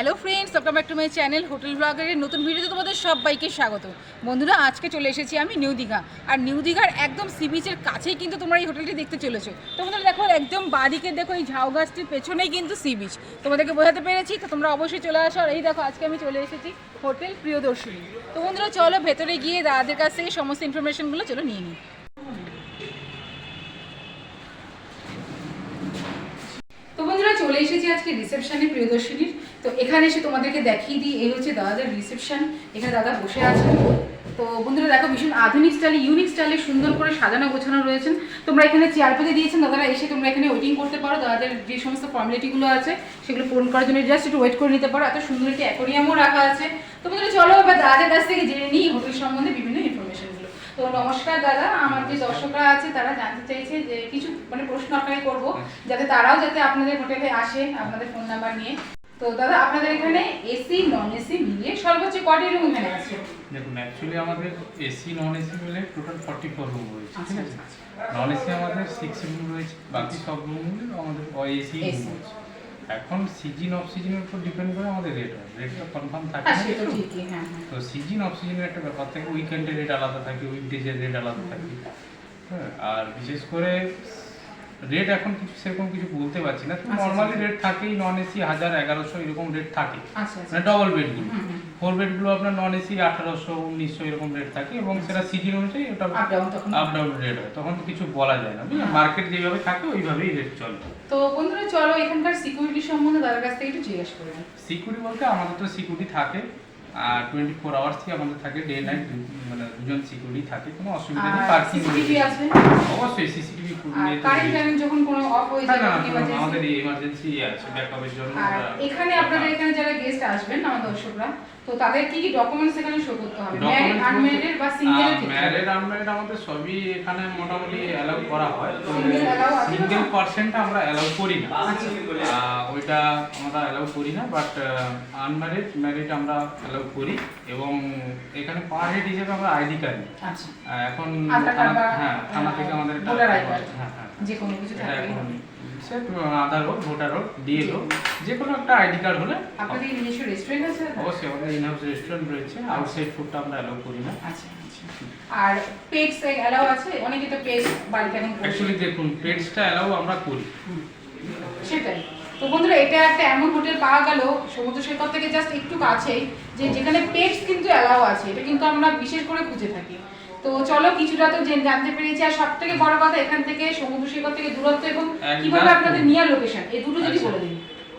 Hello friends welcome back to my channel hotel ব্লগারের নতুন ভিডিওতে তোমাদের সবাইকে স্বাগত। বন্ধুরা, আজকে চলে এসেছি আমি নিউ দীঘা। আর নিউ দীঘার একদম সি বিচের কাছেই কিন্তু তোমরা এই হোটেলটি দেখতে চলেছো। তো বন্ধুরা, দেখো, একদম বাদিকে দেখো এই ঝাউ গাছটির পেছনেই কিন্তু সি বিচ তোমাদেরকে বোঝাতে পেরেছি, তো তোমরা অবশ্যই চলে আসো। আর এই দেখো, আজকে আমি চলে এসেছি হোটেল প্রিয়দর্শিনী। তো বন্ধুরা, চলো ভেতরে গিয়ে দাদাদের কাছ থেকে সমস্ত ইনফরমেশনগুলো চলো নিয়ে নিই তো বন্ধুরা এসেছি আজকে রিসেপশনে প্রিয়দর্শিনীর। তো এখানে এসে তোমাদেরকে দেখিয়ে দিই, এই হচ্ছে দাদাদের রিসেপশন এখানে দাদা বসে আছেন। তো বন্ধুরা, দেখো ভীষণ আধুনিক স্টাইলে ইউনিক স্টাইলে সুন্দর করে সাজানো গোছানো রয়েছেন। তোমরা এখানে চেয়ার পেতে দিয়েছেন, দাদারা এসে তোমরা এখানে ওয়েটিং করতে পারো। দাদাদের যে সমস্ত ফর্মালিটিগুলো আছে, সেগুলো পূরণ করার জন্য জাস্ট একটু ওয়েট করে নিতে পারো। এত সুন্দর একটি অ্যাকোরিয়ামও রাখা আছে। তো বন্ধুরা, চলো এবার দাদাদের কাছ থেকে জেনে নিই হোটেল সম্বন্ধে বিভিন্ন ইনফরমেশনগুলো তো নমস্কার দাদা আমার যে দর্শকরা আছে তারা জানতে চাইছে যে কিছু মানে প্রশ্ন আপনাকে করব যাতে তারাও যাতে আপনাদের হোটেলে আসে আপনাদের ফোন নাম্বার নিয়ে। তো দাদা আপনাদের এখানে এসি নন এসি মিলিয়ে সর্বোচ্চ কটি রুম এখানে আছে? দেখুন অ্যাকচুয়ালি আমাদের এসি নন এসি মিলে টোটাল ফর্টি ফোর রুম রয়েছে ঠিক আচ্ছা, আছে? আচ্ছা, নন এসি আমাদের সিক্স রুম রয়েছে বাকি সব রুমগুলো আমাদের এসি রুম রয়েছে। এখন সিজন অফ সিজনের উপর ডিপেন্ড করে আমাদের রেট হয়। রেটটা কনফার্ম থাকে হ্যাঁ না হ্যাঁ হ্যাঁ। তো সিজন অফ সিজনের একটা ব্যাপার থাকে উইকেন্ডের রেট আলাদা থাকে উইকডেজের রেট আলাদা থাকে। হ্যাঁ আর বিশেষ করে রেট এখন কিছু সেরকম কিছু বলতে পারছি না আচ্ছা, নর্মালি আচ্ছা। রেট থাকেই নন এসি হাজার এগারোশো এরকম রেট থাকে। আচ্ছা আচ্ছা। মানে ডবল বেডগুলো। ফোর বেডগুলো আপনার নন এসি আঠারোশো উনিশশো এরকম রেট থাকে এবং সেটা সিজন অনুযায়ী ওটা আপ ডাউন রেট হয়। তখন তো কিছু বলা যায় না মার্কেট যেভাবে থাকে ওইভাবেই রেট চলে। তো বন্ধুরা চলো এখানকার সিকিউরিটি সম্বন্ধে দাদার কাছ থেকে একটু জিজ্ঞেস করে। সিকিউরিটি বলতে আমাদের তো সিকিউরিটি থাকে। আর টোয়েন্টি ফোর আওয়ার্সই আমাদের থাকে ডে নাইট মানে দুজন সিকিউরিটি থাকে কোনো অসুবিধা নেই পার্কিং অবশ্যই সিসিটিভি কারেন্ট টাইম যখন কোনো অফ হয়ে যায় আমাদের এমার্জেন্সি আছে ব্যাকআপের জন্য এখানে আপনাদের এখানে যারা গেস্ট আসবেন আমার দর্শকরা তো তাদের কি কি ডকুমেন্টস এখানে শো করতে হবে? ম্যারিড আনম্যারিড বা সিঙ্গেল ম্যারেড আনম্যারেড আমাদের সবই এখানে মোটামুটি অ্যালাউ করা হয়? সিঙ্গেল পার্সেন্ট আমরা অ্যালাউ করি না। আচ্ছা। ওইটা আমরা অ্যালাউ করি না বাট আনম্যারিড ম্যারিড আমরা অ্যালাউ করি। এবং এখানে পার হেড হিসেবে আমরা আইডি কার্ড আচ্ছা। এখন কার্ড বা, হ্যাঁ থানা থেকে আমাদের। হ্যাঁ হ্যাঁ। যে কোনো কিছু এখন সে আধার হোক ভোটার হোক ডিএল হোক যে কোনো একটা আইডি কার্ড হলে আপনাদের নিজস্ব রেস্টুরেন্ট আছে? অবশ্যই আমাদের ইনহাউস রেস্টুরেন্ট রয়েছে আউটসাইড ফুডটা আমরা অ্যালাউ করি না। আচ্ছা আচ্ছা। আর পেটস এলাও আছে? অনেকে তো পেটস বাড়িতে এখন অ্যাকচুয়ালি দেখুন পেটসটা অ্যালাউ আমরা করি। সেটাই। তো বন্ধুরা এটা একটা এমন হোটেল পাওয়া গেল সমুদ্র সৈকত থেকে জাস্ট একটু কাছেই যে যেখানে পেটস কিন্তু অ্যালাউ আছে। এটা কিন্তু আমরা বিশেষ করে খুঁজে থাকি। তো চলো কিছুটা তো জেন- জানতে পেরেছি। আর সব থেকে বড় কথা এখান থেকে সমুদ্র সৈকত থেকে দূরত্ব এবং কীভাবে আপনাদের নিয়ার লোকেশন এই দুটো যদি আচ্ছা। বলে দিন।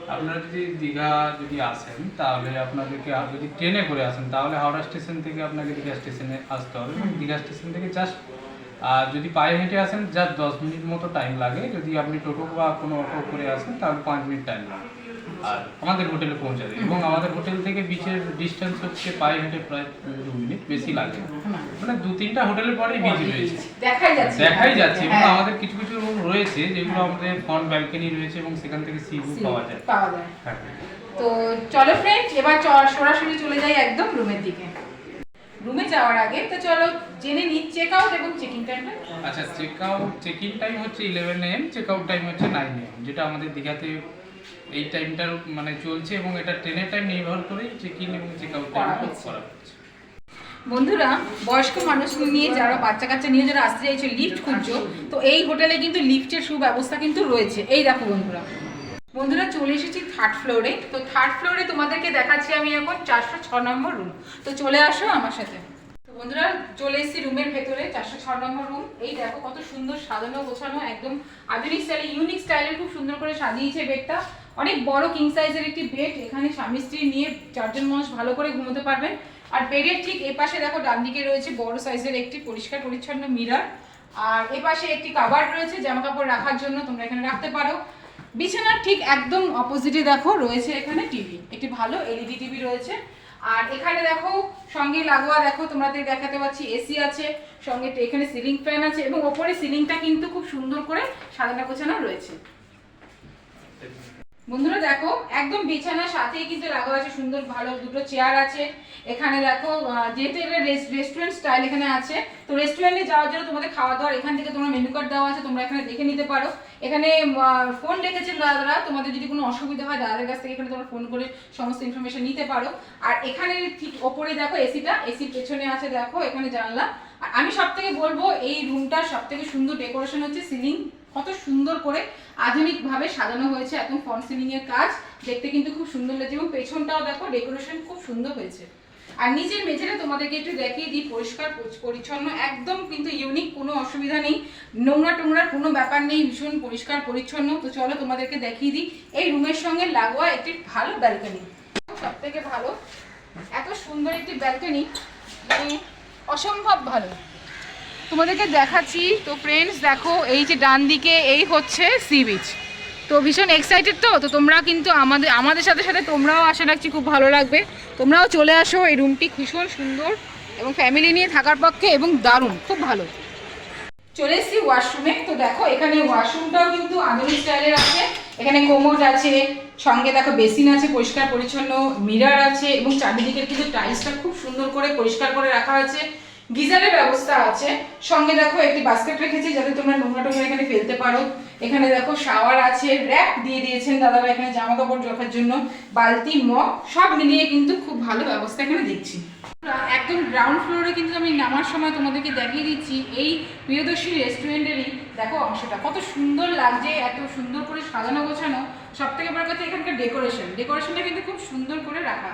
আপনারা যদি দীঘা যদি আসেন তাহলে আপনাদেরকে যদি ট্রেনে করে আসেন তাহলে হাওড়া স্টেশন থেকে আপনাকে দীঘা স্টেশনে আসতে হবে। দীঘা স্টেশন থেকে জাস্ট আর যদি পায়ে হেঁটে আসেন জাস্ট দশ মিনিট মতো টাইম লাগে। যদি আপনি টোটো বা কোনো অটো করে আসেন তাহলে পাঁচ মিনিট টাইম লাগে। আর আমাদের হোটেলে পৌঁছাবে এবং আমাদের হোটেল থেকে বিচের ডিস্টেন্স হচ্ছে পায়ে হেঁটে প্রায় দু মিনিট বেশি লাগে। মানে দু তিনটা হোটেলের পরে বিচ রয়েছে। দেখাই যাচ্ছে। দেখাই যাচ্ছে। এবং হ্যাঁ, আমাদের কিছু কিছু রুম রয়েছে যেগুলো আমাদের ফ্রন্ট ব্যালকনি রয়েছে এবং সেখান থেকে সি ভিউ পাওয়া যায়। পাওয়া যায়। হ্যাঁ। তো চলো ফ্রেন্ডস এবার সরাসরি চলে যাই একদম রুমের দিকে। রুমে যাওয়ার আগে তো চলো জেনে নিই চেক আউট এবং চেকিং টাইমটা আচ্ছা check out check in time হচ্ছে eleven AM check out time হচ্ছে নাইন এম যেটা আমাদের দীঘাতে এই টাইমটার মানে চলছে এবং এটা ট্রেনের টাইম নির্ভর করেই চেক ইন এবং চেক আউট করা হচ্ছে। বন্ধুরা বয়স্ক মানুষ নিয়ে যারা বাচ্চা কাচ্চা নিয়ে যারা আসতে চাইছে লিফট খুঁজছো তো এই হোটেলে কিন্তু লিফটের সুব্যবস্থা কিন্তু রয়েছে। এই দেখো বন্ধুরা। বন্ধুরা চলে এসেছি থার্ড ফ্লোরে তো থার্ড ফ্লোরে তোমাদেরকে দেখাচ্ছি আমি এখন চারশো ছ নম্বর রুম তো চলে আসো আমার সাথে। বন্ধুরা, চলে এসেছি রুমের ভেতরে, চারশো ছ নম্বর রুম। এই দেখো কত সুন্দর সাজানো, গোছানো, একদম আধুনিক স্টাইলে ইউনিক স্টাইলে খুব সুন্দর করে সাজিয়েছে বেডটা। অনেক বড় কিং সাইজের একটি বেড এখানে স্বামী স্ত্রী নিয়ে চারজন মানুষ ভালো করে ঘুমোতে পারবেন। আর বেডের ঠিক এ পাশে দেখো, ডান দিকে রয়েছে বড় সাইজের একটি পরিষ্কার পরিচ্ছন্ন মিরার আর এ পাশে একটি কাভার রয়েছে জামা কাপড় রাখার জন্য তোমরা এখানে রাখতে পারো। বিছানার ঠিক একদম অপোজিটে দেখো, রয়েছে এখানে টিভি একটি ভালো এলইডি টিভি রয়েছে। আর এখানে দেখো, সঙ্গে লাগোয়া দেখো, তোমাদের দেখাতে পাচ্ছি এসি আছে, সঙ্গে এখানে সিলিং ফ্যান আছে, এবং ওপরে সিলিংটা কিন্তু খুব সুন্দর করে সাজানো গোছানো রয়েছে। বন্ধুরা দেখো, একদম বিছানার সাথেই কিন্তু লাগা আছে, সুন্দর ভালো দুটো চেয়ার আছে। এখানে দেখো যেহেতু এটা রেস্টুরেন্ট স্টাইল এখানে আছে, তো রেস্টুরেন্টে যাওয়ার জন্য তোমাদের খাওয়া দাওয়ার এখান থেকে তোমরা মেনু কার্ড দেওয়া আছে, তোমরা এখানে দেখে নিতে পারো। এখানে ফোন রেখেছেন দাদারা, তোমাদের যদি কোনো অসুবিধা হয়, দাদাদের কাছ থেকে এখানে তোমরা ফোন করে সমস্ত ইনফরমেশন নিতে পারো। আর এখানে ঠিক ওপরে দেখো এসিটা এসির পেছনে আছে দেখো, এখানে জানলা। আর আমি সব থেকে বলব, এই রুমটার সব থেকে সুন্দর ডেকোরেশন হচ্ছে সিলিং কত সুন্দর করে আধুনিকভাবে সাজানো হয়েছে একদম ফন সিলিং এর কাজ। দেখতে কিন্তু খুব সুন্দর লাগছে এবং পেছনটাও দেখো ডেকোরেশন খুব সুন্দর হয়েছে। আর নিজের মেঝেটা তোমাদেরকে একটু দেখিয়ে দিই, পরিষ্কার পরিচ্ছন্ন, একদম কিন্তু ইউনিক কোনো অসুবিধা নেই। নোংরা টোংরার কোনো ব্যাপার নেই, ভীষণ পরিষ্কার, পরিচ্ছন্ন। তো চলো তোমাদেরকে দেখিয়ে দিই, এই রুমের সঙ্গে লাগোয়া একটি ভালো ব্যালকনি সব থেকে ভালো, এত সুন্দর একটি ব্যালকনি মানে অসম্ভব ভালো। তোমাদেরকে দেখাচ্ছি। তো ফ্রেন্ডস দেখো, এই যে ডান দিকে এই হচ্ছে সি বিচ তো ভীষণ এক্সাইটেড তো? তো তোমরা কিন্তু আমাদের আমাদের সাথে সাথে তোমরাও আশা রাখছি খুব ভালো লাগবে। তোমরাও চলে আসো এই রুমটি ভীষণ সুন্দর এবং ফ্যামিলি নিয়ে থাকার পক্ষে এবং দারুণ, খুব ভালো। চলে এসেছি ওয়াশরুমে তো দেখো, এখানে ওয়াশরুমটাও কিন্তু আধুনিক স্টাইলের আছে। এখানে কোমোড আছে, সঙ্গে দেখো বেসিন আছে পরিষ্কার পরিচ্ছন্ন মিরার আছে এবং চারিদিকের কিন্তু টাইলসটা খুব সুন্দর করে পরিষ্কার করে রাখা আছে। গিজারের ব্যবস্থা আছে। সঙ্গে দেখো একটি বাস্কেট রেখেছি যাতে তোমরা নোংরা টোংরা এখানে ফেলতে পারো। এখানে দেখো শাওয়ার আছে র্যাক দিয়ে দিয়েছেন দাদারা এখানে জামা কাপড় রাখার জন্য। বালতি, মগ, সব মিলিয়ে কিন্তু খুব ভালো ব্যবস্থা এখানে দেখছি। একদম গ্রাউন্ড ফ্লোরে কিন্তু আমি নামার সময় তোমাদেরকে দেখিয়ে দিচ্ছি, এই প্রিয়দর্শী রেস্টুরেন্টেরই দেখো অংশটা। কত সুন্দর লাগছে, এত সুন্দর করে সাজানো গোছানো। সব থেকে বড় কথা এখানকার ডেকোরেশন ডেকোরেশনটা কিন্তু খুব সুন্দর করে রাখা।